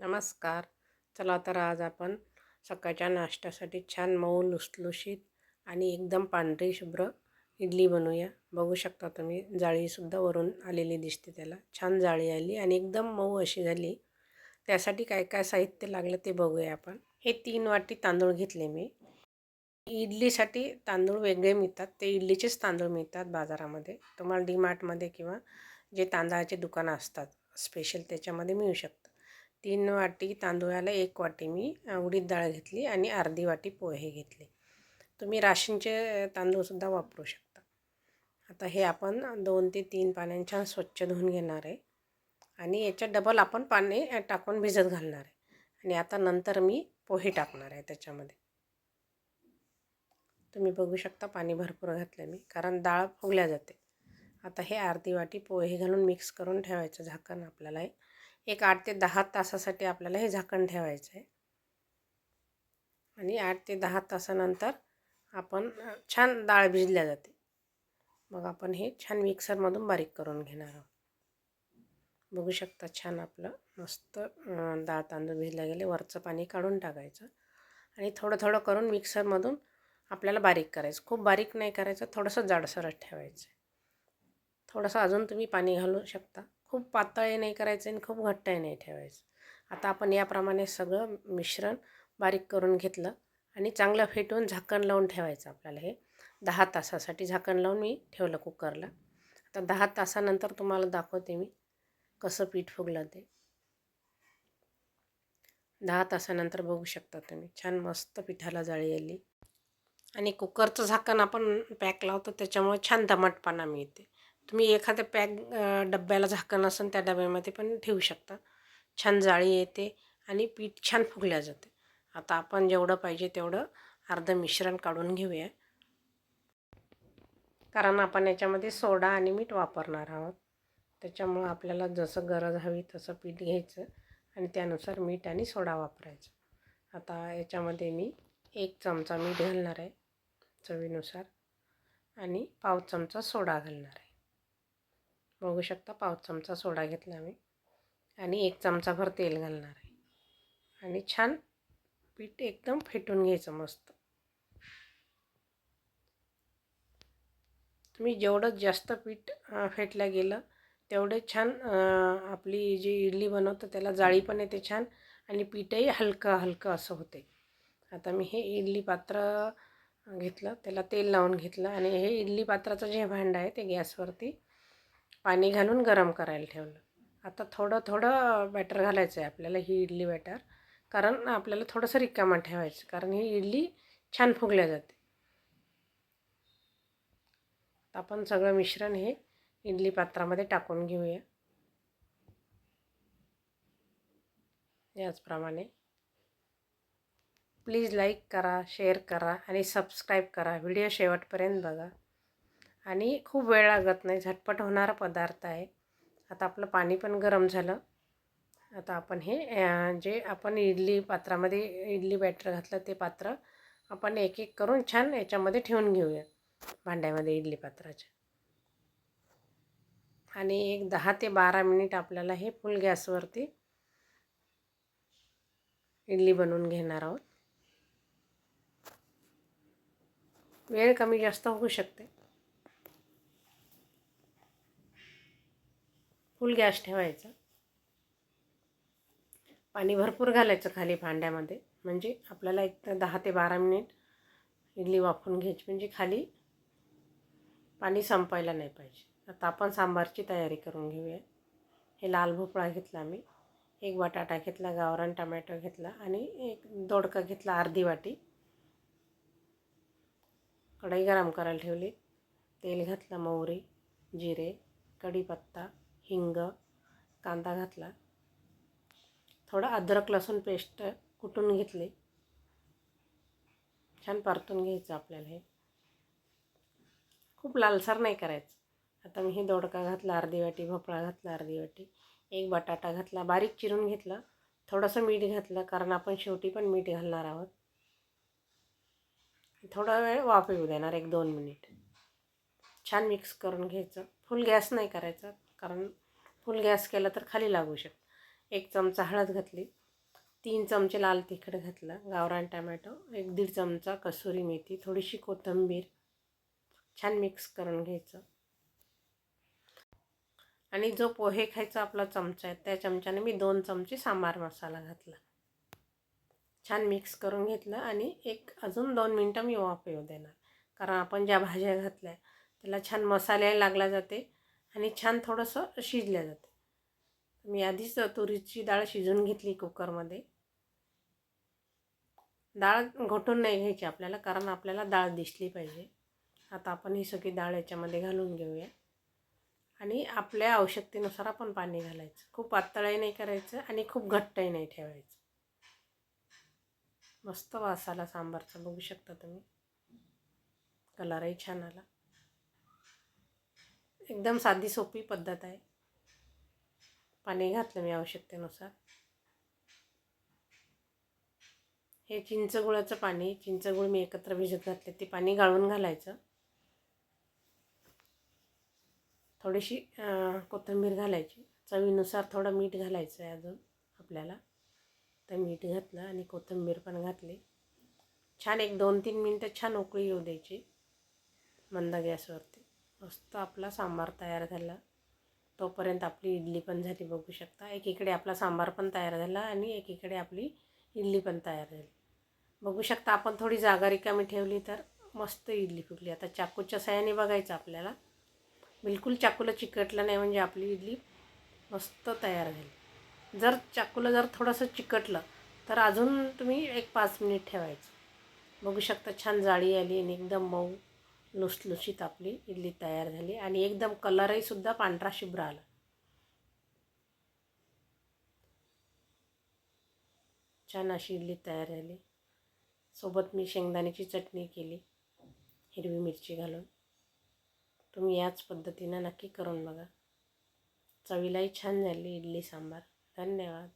नमस्कार. चला तर आज आपण सकाळच्या नाश्त्यासाठी छान मऊ लुसलुशीत आणि एकदम पांढरी शुभ्र इडली बनवूया. बघू शकता तुम्ही जाळीसुद्धा वरून आलेली दिसते त्याला. छान जाळी आली आणि एकदम मऊ अशी झाली. त्यासाठी काय काय साहित्य लागलं ते बघूया आपण. हे तीन वाटी तांदूळ घेतले मी. इडलीसाठी तांदूळ वेगळे मिळतात. ते इडलीचेच तांदूळ मिळतात बाजारामध्ये. तुम्हाला डी मार्टमध्ये किंवा जे तांदळाचे दुकानं असतात स्पेशल त्याच्यामध्ये मिळू शकतं. तीन वाटी तांदूळाला एक वाटी मी उडीद डाळ घेतली आणि अर्धी वाटी पोहे घेतले. तुम्ही राशनचे तांदूळसुद्धा वापरू शकता. आता हे आपण दोन ते तीन पाण्याने छान स्वच्छ धुवून घेणार आहे. आणि याच्यात डबल आपण पाणी टाकून भिजत घालणार आहे. आणि आता नंतर मी पोहे टाकणार आहे त्याच्यामध्ये. तुम्ही बघू शकता पाणी भरपूर घातलं मी कारण डाळ फुगल्या जाते. आता हे अर्धी वाटी पोहे घालून मिक्स करून ठेवायचं झाकण आपल्याला हे एक आठ ते दहा तासासाठी आपल्याला हे झाकण ठेवायचं आहे. आणि आठ ते दहा तासानंतर आपण छान डाळ भिजल्या जाते. मग आपण हे छान मिक्सरमधून बारीक करून घेणार आहोत. बघू शकता छान आपलं मस्त डाळ तांदूळ भिजल्या गेले. वरचं पाणी काढून टाकायचं. आणि थोडं थोडं करून मिक्सरमधून आपल्याला बारीक करायचं. खूप बारीक नाही करायचं थोडंसं जाडसरच ठेवायचं थोडंसं अजून तुम्ही पाणी घालू शकता. खूप पातळही नाही करायचं आणि खूप घट्टही नाही ठेवायचं. आता आपण याप्रमाणे सगळं मिश्रण बारीक करून घेतलं आणि चांगलं फेटून झाकण लावून ठेवायचं आपल्याला हे. दहा तासासाठी झाकण लावून मी ठेवलं कुकरला. आता दहा तासानंतर तुम्हाला दाखवते मी कसं पीठ फुगलं ते. दहा तासानंतर बघू शकता तुम्ही. छान मस्त पिठाला जाळी आली. आणि कुकरचं झाकण आपण पॅक लावतो त्याच्यामुळे छान दमटपणा मिळते. तुम्ही एखाद्या पॅक डब्याला झाकण असेल त्या डब्यामध्ये पण ठेवू शकता. छान जाळी येते आणि पीठ छान फुगल्या जाते. आता आपण जेवढं पाहिजे तेवढं अर्धं मिश्रण काढून घेऊया. कारण आपण याच्यामध्ये सोडा आणि मीठ वापरणार आहोत. त्याच्यामुळं आपल्याला जसं गरज हवी तसं पीठ घ्यायचं आणि त्यानुसार मीठ आणि सोडा वापरायचा. आता याच्यामध्ये मी एक चमचा मीठ घालणार आहे चवीनुसार आणि पाव चमचा सोडा घालणार आहे. बघू शकता पाव चमचा सोडा घेतला मी. आणि एक चमचाभर तेल घालणार आहे. आणि छान पीठ एकदम फेटून घ्यायचं मस्त. तुम्ही जेवढं जास्त पीठ फेटलं गेलं तेवढे छान आपली जी इडली बनवतं त्याला जाळी पण येते छान आणि पीठही हलकं हलकं असं होते. आता मी हे इडली पात्र घेतलं त्याला तेल लावून घेतलं आणि हे इडली पात्राचं जे भांडं आहे ते गॅसवरती पाणी घालून गरम करायला ठेवलं. आता थोडं थोडं बॅटर घालायचं आहे आपल्याला ही इडली बॅटर. कारण आपल्याला थोडंसं रिकामा ठेवायचं. कारण ही इडली छान फुगल्या जाते. आपण सगळं मिश्रण हे इडली पात्रामध्ये टाकून घेऊया. याचप्रमाणे प्लीज लाईक करा शेअर करा आणि सबस्क्राईब करा. व्हिडिओ शेवटपर्यंत बघा. आणि खूप वेळ लागत नाही. झटपट होणारा पदार्थ आहे. आता आपलं पाणी पण गरम झालं. आता आपण हे जे आपण इडली पात्रामध्ये इडली बॅटर घातलं ते पात्र आपण एक एक करून छान याच्यामध्ये ठेवून घेऊया. भांड्यामध्ये इडली पात्राच्या. आणि एक दहा ते बारा मिनिट आपल्याला हे फुल गॅसवरती इडली बनवून घेणार आहोत. वेळ कमी जास्त होऊ शकते. फुल गॅस ठेवायचा. पाणी भरपूर घालायचं खाली भांड्यामध्ये. म्हणजे आपल्याला एक दहा ते बारा मिनिट इडली वाफून घ्यायची. म्हणजे खाली पाणी संपायला नाही पाहिजे. आता आपण सांबारची तयारी करून घेऊया. हे लाल भोपळा घेतला मी. एक बटाटा घेतला गावरान टमॅटो घेतला आणि एक दोडका घेतला अर्धी वाटी. कढई गरम करायला ठेवली. तेल घातलं मोहरी जिरे कढीपत्ता हिंग कांदा घातला. थोडं अद्रक लसूण पेस्ट कुटून घेतली. छान परतून घ्यायचं आपल्याला हे. खूप लालसर नाही करायचं. आता मी हे दोडका घातला अर्धी वाटी भोपळा घातला अर्धी वाटी. एक बटाटा घातला बारीक चिरून घेतला. थोडंसं मीठ घातलं कारण आपण शेवटी पण मीठ घालणार आहोत. थोडा वेळ वाफ येऊ देणार एक दोन मिनिट. छान मिक्स करून घ्यायचं. फुल गॅस नाही करायचा. कारण फुल गॅस केला तर खाली लागू शकतं. एक चमचा हळद घातली तीन चमचे लाल तिखट घातलं गावरान टमॅटो एक दीड चमचा कसुरी मेथी थोडीशी कोथिंबीर छान मिक्स करून घ्यायचं. आणि जो पोहे खायचा आपला चमचा आहे त्या चमच्याने मी दोन चमचे सांबार मसाला घातला. छान मिक्स करून घेतलं आणि एक अजून दोन मिनटं मी वाफ येऊ देणार. कारण आपण ज्या भाज्या घातल्या त्याला छान मसाले लागला जाते आणि छान थोडंसं शिजल्या जातं. मी आधीच तुरीची डाळ शिजवून घेतली कुकरमध्ये. डाळ घोटून नाही घ्यायची आपल्याला कारण आपल्याला डाळ दिसली पाहिजे. आता आपण ही सगळी डाळ याच्यामध्ये घालून घेऊया. आणि आपल्या आवश्यकतेनुसार आपण पाणी घालायचं. खूप पातळही नाही करायचं आणि खूप घट्टही नाही ठेवायचं. मस्त वास आला सांबारचा बघू शकता तुम्ही. कलरही छान आला. एकदम साधी सोपी पद्धत आहे. पाणी घातलं मी आवश्यकतेनुसार. हे चिंचगुळाचं पाणी चिंचगुळ मी एकत्र भिजत घातले ते पाणी गाळून घालायचं. थोडीशी कोथिंबीर घालायची. चवीनुसार थोडं मीठ घालायचं आहे अजून आपल्याला. तर मीठ घातलं आणि कोथिंबीर पण घातली. छान एक दोन तीन मिनटं छान उकळी येऊ द्यायची. मंद गॅसवरती. मस्त आपला सांबार तयार झाला. तोपर्यंत आपली इडली पण झाली बघू शकता. एकीकडे आपला सांबार पण तयार झाला आणि एकीकडे आपली इडली पण तयार झाली. बघू शकता आपण थोडी जागा रिकामी ठेवली तर मस्त इडली फुगली. आता चाकूच्या सहाय्याने बघायचं आपल्याला. बिलकुल चाकूला चिकटलं नाही म्हणजे आपली इडली मस्त तयार झाली. जर चाकूला जर थोडंसं चिकटलं तर अजून तुम्ही एक पाच मिनिट ठेवायचं. बघू शकता छान जाळी आली आणि एकदम मऊ. लुसलुशीत आपली इडली तयार झाली आणि एकदम कलरही सुद्धा पांढरा शुभ्र आला. छान अशी इडली तयार झाली. सोबत मी शेंगदाण्याची चटणी केली हिरवी मिरची घालून. तुम्ही याच पद्धतीनं नक्की करून बघा. चवीलाही छान झाली इडली सांबार. धन्यवाद.